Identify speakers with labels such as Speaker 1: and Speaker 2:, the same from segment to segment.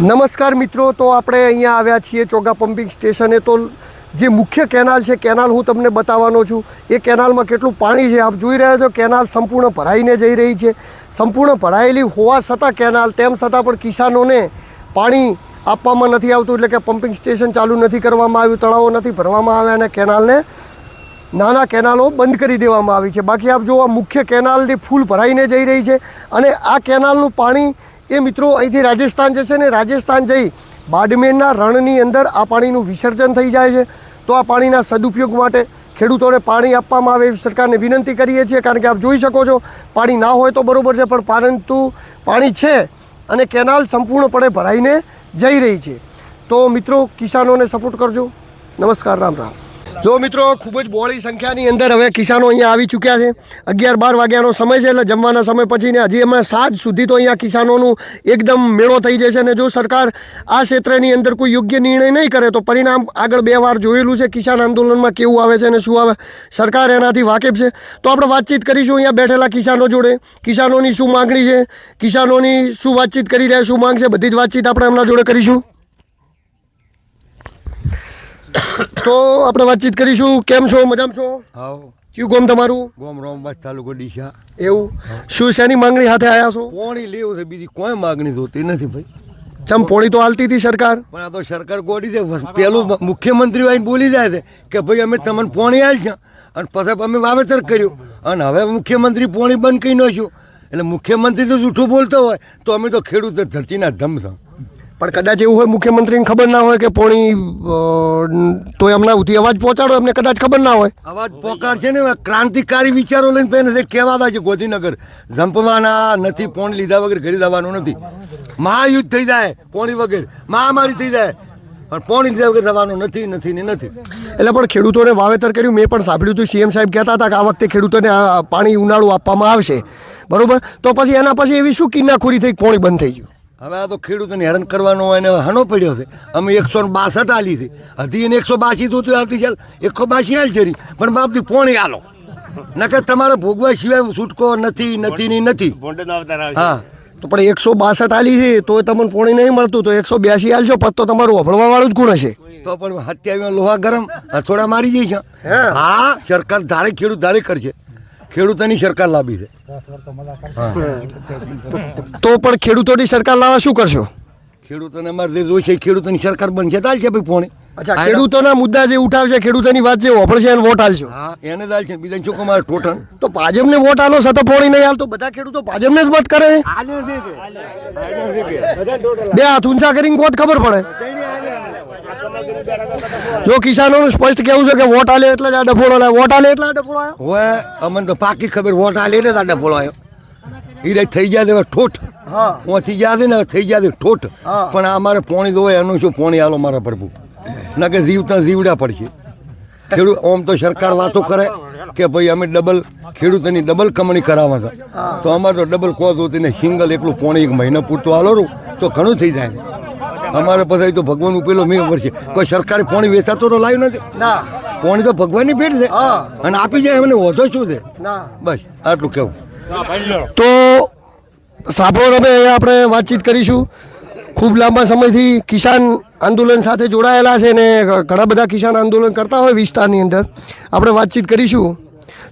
Speaker 1: નમસ્કાર મિત્રો, તો આપણે અહીંયા આવ્યા છીએ ચોગા પમ્પિંગ સ્ટેશને. તો જે મુખ્ય કેનાલ છે, કેનાલ હું તમને બતાવવાનો છું. એ કેનાલમાં કેટલું પાણી છે, આપ જોઈ રહ્યા છો, કેનાલ સંપૂર્ણ ભરાઈને જઈ રહી છે. સંપૂર્ણ ભરાયેલી હોવા છતાં કેનાલ, તેમ છતાં પણ કિસાનોને પાણી આપવામાં નથી આવતું, એટલે કે પમ્પિંગ સ્ટેશન ચાલુ નથી કરવામાં આવ્યું, તળાવો નથી ભરવામાં આવ્યા અને કેનાલને નાના કેનાલો બંધ કરી દેવામાં આવી છે. બાકી આપ જો આ મુખ્ય કેનાલની ફૂલ ભરાઈને જઈ રહી છે અને આ કેનાલનું પાણી એ મિત્રો, અહીંથી રાજસ્થાન જશે ને રાજસ્થાન જઈ બાડમેરના રણની અંદર આ પાણીનું વિસર્જન થઈ જાય છે. તો આ પાણીના સદુપયોગ માટે ખેડૂતોને પાણી આપવામાં આવે એવી સરકારને વિનંતી કરીએ છીએ, કારણ કે આપ જોઈ શકો છો, પાણી ના હોય તો બરાબર છે, પણ પરંતુ પાણી છે અને કેનાલ સંપૂર્ણપણે ભરાઈને જઈ રહી છે. તો મિત્રો, કિસાનોને સપોર્ટ કરજો. નમસ્કાર, રામ રામ. જો મિત્રો, ખૂબ જ બોળી સંખ્યાની અંદર હવે કિસાનો અહીંયા આવી ચૂક્યા છે. અગિયાર બાર વાગ્યાનો સમય છે એટલે જમવાના સમય પછી ને હજી અમે સાંજ સુધી તો અહીંયા કિસાનોનું એકદમ મેળો થઈ જશે અને જો સરકાર આ ક્ષેત્રની અંદર કોઈ યોગ્ય નિર્ણય નહીં કરે તો પરિણામ આગળ બે વાર જોયેલું છે કિસાન આંદોલનમાં કેવું આવે છે અને શું આવે. સરકાર એનાથી વાકેફ છે. તો આપણે વાતચીત કરીશું અહીંયા બેઠેલા કિસાનો જોડે. કિસાનોની શું માગણી છે? કિસાનોની શું વાતચીત કરી રહ્યા, શું માંગ છે? બધી જ વાતચીત આપણે એમના જોડે કરીશું. તો આપણે વાતચીત કરીશું. કેમ છો? મજામાં છો?
Speaker 2: હાવ
Speaker 1: કયું ગોમ તમારું?
Speaker 2: ગોમ રોમ રોમબાજ તાલુકો ડીસા.
Speaker 1: એવું? શું શેની માંગણી સાથે આવ્યા છો?
Speaker 2: પોણી લેવું છે બીજી કોઈ માંગણી જોતી નથી ભાઈ.
Speaker 1: ચમ પોણી તો હાલતી હતી સરકાર?
Speaker 2: પણ આ તો સરકાર ગોડી છે. બસ પેલું મુખ્યમંત્રી આવીને બોલી જાય છે કે ભાઈ અમે તમને પોણી આવી છે અને પછી અમે વાવેતર કર્યું. અને હવે મુખ્યમંત્રી પોણી બંધ કરી નાખ્યું. એટલે મુખ્યમંત્રી તો જૂઠું બોલતો હોય તો અમે તો ખેડૂત જ ધરતીના ધમ છે.
Speaker 1: પણ કદાચ એવું હોય મુખ્યમંત્રીને ખબર ના હોય કે પોણી તો એમના ઉથી અવાજ પહોંચાડો એમને કદાચ ખબર ના હોય.
Speaker 2: અવાજ પોકાર છે ને ક્રાંતિકારી વિચારો લઈને પહેને છે કહેવાતા છે ગોધીનગર. ઝંપવાના નથી પોણી લીધા વગર ઘરે જવાનું નથી. મહાયુદ્ધ થઈ જાય પોણી વગર મહામારી થઈ જાય પણ પોણી લીધા વગર જવાનું નથી નથી ને નથી.
Speaker 1: એટલે પણ ખેડૂતોને વાવેતર કર્યું મેં પણ સાંભળ્યું હતું સીએમ સાહેબ કહેતા હતા કે આ વખતે ખેડૂતોને પાણી ઉનાળું આપવામાં આવશે. બરોબર? તો પછી એના પછી એવી શું કિન્નાખોરી થઈ પોણી બંધ થઈ ગયું?
Speaker 2: હવે આ તો ખેડૂતોને હેરાન કરવાનો હોય હાનો હનો પડ્યો છે. અમે એકસો બાસઠ આલી હતી હતી એને એકસો બાસી તો આવતી ચાલ. એકસો બાસી હાલ છે પણ બાપથી પોણી આલો. નકર તમારે ભોગવા સિવાય છૂટકો નથી નથી ની નથી. હા.
Speaker 1: તો પણ એકસો બાસઠ આલી છે તો તમને પોણી નહીં મળતું. તો એકસો બ્યાસી આલશો પત તો તમારું વફળવા વાળું જ ગુણ હશે.
Speaker 2: તો પણ હત્યાવીમાં લોહા ગરમ હથોડા મારી જઈશ
Speaker 1: હા
Speaker 2: સરકાર ધારે ખેડૂત ધારે કરશે. ખેડૂતોની સરકાર લાવી છે.
Speaker 1: તો પણ ખેડૂતોની સરકાર લાવવા શું કરશો?
Speaker 2: ખેડૂતોને અમારે જે જોઈ છે ખેડૂતોની સરકાર બનશે ચાલ છે ભાઈ પોણી.
Speaker 1: અચ્છા ખેડૂતોના મુદ્દા જે ઉઠાવશે ખેડૂતોની વાત જે વફળશે એને વોટ આલશો
Speaker 2: હા એને દાલ છે. બીજા શું કમારે ટોટલ.
Speaker 1: તો ભાજપને વોટ આલો સતત પોણી નહીં આલતો બધા ખેડૂતો ભાજપને જ મત કરે? બે હાથ ઊંચા કરીને કોટ ખબર પડે? જો કિસાનોનું સ્પષ્ટ કેવું છે કે વોટ આલે એટલે જ આ ડફોડો લાવ્યો વોટ આલે એટલે આ ડફોડો આવ્યો
Speaker 2: હોય અમને તો પાકી ખબર વોટ આ લઈને દાડા બોલાયો એ રહી થઈ ગયા હવે ઠોઠ.
Speaker 1: હા.
Speaker 2: ઓથી ગયા છે ને થઈ ગયા છે ઠોઠ. પણ આ મારે પોણી દો એનું શું પોણી આલો મારા પ્રભુ? ના કે જીવતા જીવડા પડશે. ખેડૂત ઓમ તો સરકાર વાતો કરે કે ભાઈ અમે ડબલ ખેડૂતોની ડબલ કમણી કરાવવા છે. તો અમારે તો ડબલ કોઝ હોતી ને સિંગલ એકલું પોણી એક મહિનો પૂરતું આલો તો ઘણું થઈ જાય. છે અમારે પછી તો ભગવાન ઉપેલો મેં ઉપર છે. કોઈ સરકારે પાણી વેચાતો તો લાવ્યું નથી?
Speaker 1: ના.
Speaker 2: પાણી તો ભગવાનની ભેટ છે. અને આપી જાય એમને વધો શું છે? બસ આટલું કેવું.
Speaker 1: તો સાંભળો તમે આપણે વાતચીત કરીશું. ખૂબ લાંબા સમયથી કિસાન આંદોલન સાથે જોડાયેલા છે ને ઘણા બધા કિસાન આંદોલન કરતા હોય વિસ્તારની અંદર. આપણે વાતચીત કરીશું.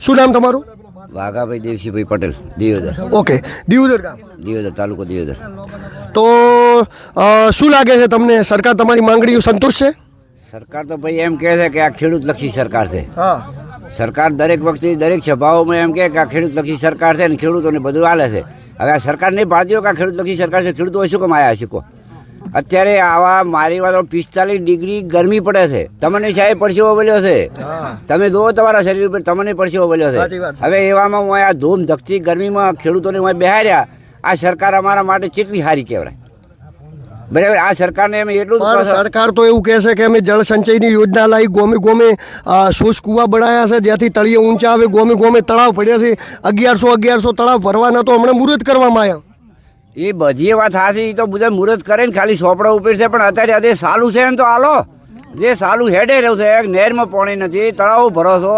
Speaker 1: શું નામ તમારું?
Speaker 3: વાઘાભાઈ દેવસીભાઈ પટેલ દિયોદર.
Speaker 1: ઓકે દિયોદર ગામ.
Speaker 3: દિયોદર તાલુકો દિયોદર.
Speaker 1: તો શું લાગે છે તમને? સરકાર તમારી માંગણીઓ સંતોષ છે
Speaker 3: સરકાર તો ભાઈ એમ કહે છે કે આ ખેડૂતલક્ષી સરકાર છે. સરકાર દરેક વખતે દરેક સભાઓમાં એમ કહે કે આ ખેડૂતલક્ષી સરકાર છે અને ખેડૂતોને બધું હાલે છે. હવે આ સરકાર નહીં પાડતી કે આ ખેડૂતલક્ષી સરકાર છે ખેડૂતો શું કામ આવ્યા છે કો અત્યારે આવા મારી વાતો પિસ્તાલીસ ડિગ્રી ગરમી પડે છે. તમને સાહેબ પરસેવો બોલ્યો છે? તમે જુઓ તમારા શરીર પર તમને પરસેવો
Speaker 1: બોલ્યો
Speaker 3: છે. હવે એવામાં હું આ ધૂમ ધકતી ગરમીમાં ખેડૂતોને હું બેહાર્યા આ સરકાર અમારા માટે કેટલી સારી કહેવાય? બરાબર આ સરકારને અમે એટલું
Speaker 1: સરકાર તો એવું કહે છે કે અમે જળ સંચયની યોજના લાવી ગોમે ગોમે શોષ કૂવા બનાવ્યા છે જ્યાંથી તળિયે ઊંચા આવે ગોમે ગોમે તળાવ પડ્યા છે અગિયારસો અગિયારસો તળાવ ભરવાના તો હમણાં મુહૂર્ત કરવામાં આવ્યા.
Speaker 3: એ બધી વાત સાચી તો બધા મુહૂર્ત કરે ને ખાલી સોપડા ઉપર છે, પણ અત્યારે આજે સાલું છે ને તો હાલો, જે સાલું હેડે રહ્યું છે નહેરમાં પાણી નથી તળાવ ભરો છો,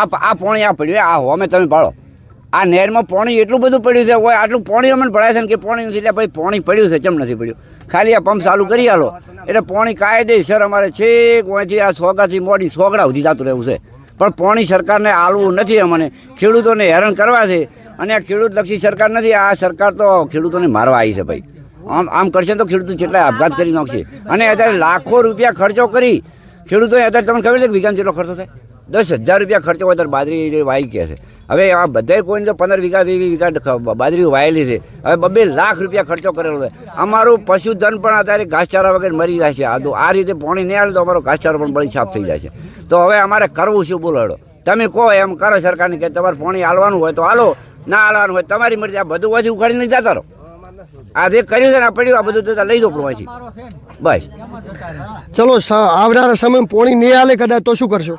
Speaker 3: આ આ પાણી આ પડ્યું, આ હોમે તમે પાડો. આ નહેરમાં પાણી એટલું બધું પડ્યું છે હોય આટલું પાણી અમને ભરાય છે ને કે પાણી નથી, એટલે ભાઈ પાણી પડ્યું છે કેમ નથી પડ્યું? ખાલી આ પંપ ચાલુ કરી આલો. એટલે પાણી કાયદેસર અમારે છેક અહીંથી આ સોગાથી મોડી સોગડા સુધી જતું રહેવું છે. પણ પાણી સરકારને આલવું નથી અમને. ખેડૂતોને હેરાન કરવા છે. અને આ ખેડૂતલક્ષી સરકાર નથી, આ સરકાર તો ખેડૂતોને મારવા આવી છે ભાઈ. આમ આમ કરશે તો ખેડૂતો જેટલા આપઘાત કરી નાખશે. અને અત્યારે લાખો રૂપિયા ખર્ચો કરી ખેડૂતોએ, અત્યારે તમને ખબર છે કે વિઘામ જેટલો ખર્ચો થાય? દસ હજાર રૂપિયા ખર્ચો હોય ત્યારે બાજરી વાઈ કે છે. હવે આ બધાય કોઈને તો પંદર વીઘા, વીસ વીઘા બાજરી વાયેલી છે. હવે બબે લાખ રૂપિયા ખર્ચો કરેલો છે. અમારું પશુધન પણ અત્યારે ઘાસચારા વગર મરી જાય છે. આ તો આ રીતે પાણી નહીં આવે તો અમારો ઘાસચારો પણ બળી સાફ થઈ જાય છે. તો હવે અમારે કરવું શું બોલો તમે કહો એમ કરો સરકારને કે તમારે પાણી હાલવાનું હોય તો હાલો, ના હાલવાનું હોય તમારી મરજી. આ બધું વાંચી ઉખાડીને જતા રહો. આ જે કર્યું છે ને પડ્યું, આ બધું લઈ દો પછી બસ.
Speaker 1: ચલો આવનારા સમય પોણી નહીં હાલે કદાચ તો શું કરશો?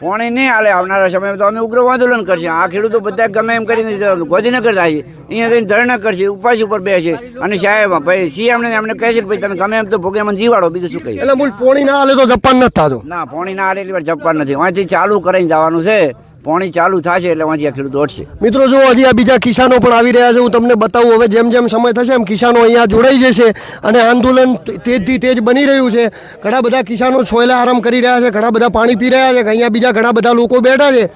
Speaker 3: પાણી નહીં હાલે. આવનારા સમયમાં તો અમે ઉગ્ર આંદોલન કરશે. આ ખેડૂતો બધા ગમે એમ કરીને ગોધીનગર જાય. છે અહીંયા જઈને ધરણા કરશે ઉપાસ ઉપર બેસે. અને સાહેબ ભાઈ સીએમ ને અમને કહે છે કે ભાઈ તમે ગમે એમ તો ભોગે મને જીવાડો બીજું શું કહીએ?
Speaker 1: એટલે મૂળ પોણી ના હાલે તો જપાન નથી થતો.
Speaker 3: ના પોણી ના હાલે એટલી વાર જપવાનું નથી. અહીંથી ચાલુ કરીને જવાનું છે. પાણી ચાલુ થશે એટલે અહીંથી ખેડૂત અટશે
Speaker 1: મિત્રો જો હજી આ બીજા કિસાનો પણ આવી રહ્યા છે. હું તમને બતાવું, હવે જેમ જેમ સમય થશે, એમ કિસાનો અહીંયા જોડાઈ જશે અને આંદોલન તેજથી તેજ બની રહ્યું છે. ઘણા બધા કિસાનો છોયલા આરામ કરી રહ્યા છે, ઘણા બધા પાણી પી રહ્યા છે, અહીંયા બીજા ઘણા બધા લોકો બેઠા છે.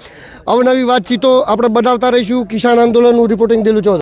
Speaker 1: અવનવી વાતચીતો આપણે બતાવતા રહીશું. કિસાન આંદોલનનું રિપોર્ટિંગ દિલું ચૌધરી.